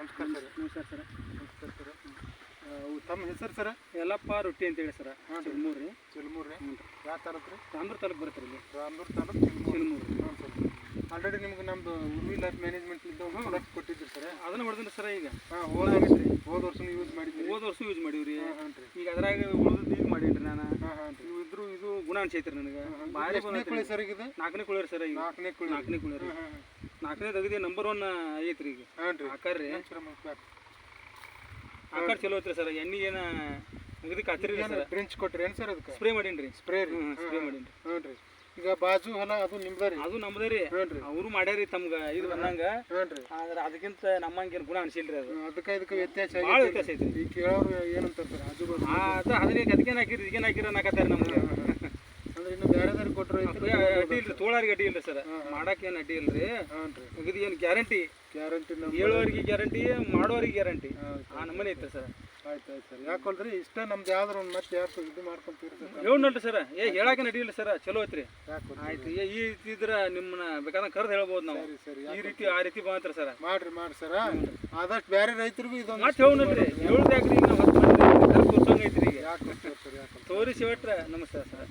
ನಮಸ್ಕಾರ ಸರ್. ನಮಸ್ಕಾರ ಸರ್. ನಮಸ್ಕಾರ ಸರ್. ತಮ್ಮ ಹೆಸರು ಸರ್? ಯಲ್ಲಪ್ಪ ರೊಟ್ಟಿ ಅಂತ ಹೇಳಿ ಸರ್. ಹಾಂ ರೀ. ಚಿಲ್ಮೂರು ರೀ. ಚಿಲ್ಮೂರು ರೀ. ಹ್ಞೂ ರೀ. ಯಾವ ತಾಲೂಕು ರೀ? ತಾಂಬೂರು ತಾಲೂಕು ಬರುತ್ತೆ ಇಲ್ಲಿ. ರಾಮೂರ್ ತಾಲೂಕು ಚಿಲ್ಮೂರು. ರೀ ಹಾಂ ಸರ್. ಆಲ್ರೆಡಿ ನಿಮ್ಗೆ ನಮ್ಮದು ಉರ್ವಿ ಲೈಫ್ ಮ್ಯಾನೇಜ್ಮೆಂಟ್ ಇದ್ದ ಪ್ರಾಡಕ್ಟ್ ಕೊಟ್ಟಿದ್ದೀರಿ ಸರ್. ಅದನ್ನ ಹೊಡೆದ್ರಿ ಸರ್ ಈಗ. ಹಾಂ ಹೋದ ರೀ ಹೋದ ವರ್ಷ ಯೂಸ್ ಮಾಡಿದ್ರಿ ಹೋದ ವರ್ಷ ಯೂಸ್ ಮಾಡೀವಿ ರೀ ಹಾಂ ರೀ. ಈಗ ಅದ್ರಾಗ ಉಳಿದು ಈಗ ಮಾಡೀನಿ ನಾನು ಹಾಂ ಹಾಂ ರೀ ಇವು ಇದ್ರು ಇದು ಗುಣ ಅನ್ಸೈತ್ರಿ ನನಗೆ. ಭಾರಿ ಕುಳಿ ಸರ್ ಈಗ ನಾಲ್ಕನೇ ಕುಳಿಯರ್ ಸರ್ ಈಗ ನಾಲ್ಕನೇ ಕುಳಿ ನಾಲ್ಕನೇ ಕುಳಿಯರ್ ನಾಲ್ಕನೇ ತೆಗೆದಿ ನಂಬರ್ ಒನ್ ಐತ್ರಿ ಈಗ. ಹಾಂ ರೀ. ಆಕಾರ ರೀ. ಸರ್ ಮುಗ್ಸ್ಬೇಕು. ಆಕಾರ ಚಲೋ ಐತ್ರಿ ಸರ್. ಎಣ್ಣೆ ಏನ ಅಗದಿ ಕಾತಿರಿ ಸರ್. ಡ್ರಿಂಚ್ ಕೊಟ್ರಿ ಏನು ಸರ್ ಅದಕ್ಕೆ? ಸ್ಪ್ರೇ ಮಾಡೀನಿ ಸ್ಪ್ರೇ ರೀ. ಹ್ಞೂ ಸ್ಪ್ರೇ ಮಾಡೀನಿ ರೀ ಹಾಂ ರೀ. ಈಗ ಬಾಜು ಹೊಲ ಅದು ನಿಮ್ದರಿ ಅದು ನಮ್ದರಿ ಅವರು ಮಾಡ್ಯಾರಿ ತಮ್ಗೆ ಇದು ಬಂದಂಗ ಆದ್ರೆ ಅದಕ್ಕಿಂತ ನಮ್ಮಂಗೇನು ಗುಣ ಅನ್ಸಿಲ್ರಿ ಅದು. ಅದಕ್ಕೆ ಇದಕ್ಕೆ ವ್ಯತ್ಯಾಸ ಭಾಳ ವ್ಯತ್ಯಾಸ ಐತಿ ಈ ಕೇಳೋರು ಏನಂತಾರೆ ಆಜು ಅದ ಅದನ್ನ ಅದಕ್ಕೇನು ಹಾಕಿರಿ ಇದಕ್ಕೇನು ಹಾಕಿರ ಅನ್ನಕತ್ತಾರ ನಮ್ಗೆ. ಅಡ್ಡಿ ಇಲ್ರಿ ತೋಳಾರಿಗೆ ಅಡ್ಡಿ ಇಲ್ರಿ ಸರ್. ಮಾಡಕ್ಕೆ ಏನು ಅಡ್ಡಿ ಇಲ್ರಿ. ರೀ ಏನು ಗ್ಯಾರಂಟಿ? ಗ್ಯಾರಂಟಿ ಹೇಳೋರಿಗೆ ಗ್ಯಾರಂಟಿ ಮಾಡೋರಿಗೆ ಗ್ಯಾರಂಟಿ. ಆ ನಮ್ಮನೆ ಐತ್ರಿ ಸರ್. ಆಯ್ತು ಆಯ್ತು ಸರ್. ಯಾಕಲ್ರಿ ಇಷ್ಟ ನಮ್ದು ಯಾವ್ದಾರು ಒಂದು ಮತ್ತೆ ಯಾರು ಇದು ಮಾಡ್ಕೊಂತೀರಿ ಹೇಳಿ ನೋಡ್ರಿ ಸರ್. ಏ ಹೇಳಕ್ಕೆ ನಡೀಲಿ ಇಲ್ಲ ಸರ್. ಚಲೋ ಐತ್ರಿ. ಆಯ್ತು ಏ ಈ ರೀತಿ ಇದ್ರ ನಿಮ್ಮನ್ನ ಬೇಕಾದ್ರೆ ಕರೆದು ಹೇಳ್ಬೋದು ನಾವು. ಈ ರೀತಿ ಆ ರೀತಿ ಬಂತ್ರಿ ಸರ್. ಮಾಡ್ರಿ ಮಾಡ್ರಿ ಸರ್. ಆದಷ್ಟು ಬೇರೆ ರೈತರಿಗೂ ಇದೊಂದು ಮತ್ತೆ ಹೇಳಿ ನೋಡ್ರಿ. ಹೇಳ್ದಾಗ್ರಿ ಈಗ ನಾವು ಹತ್ತು ಮಂದಿ ಈಗ. ತೋರಿಸಿ ಬಿಟ್ರೆ ನಮಸ್ಕಾರ ಸರ್.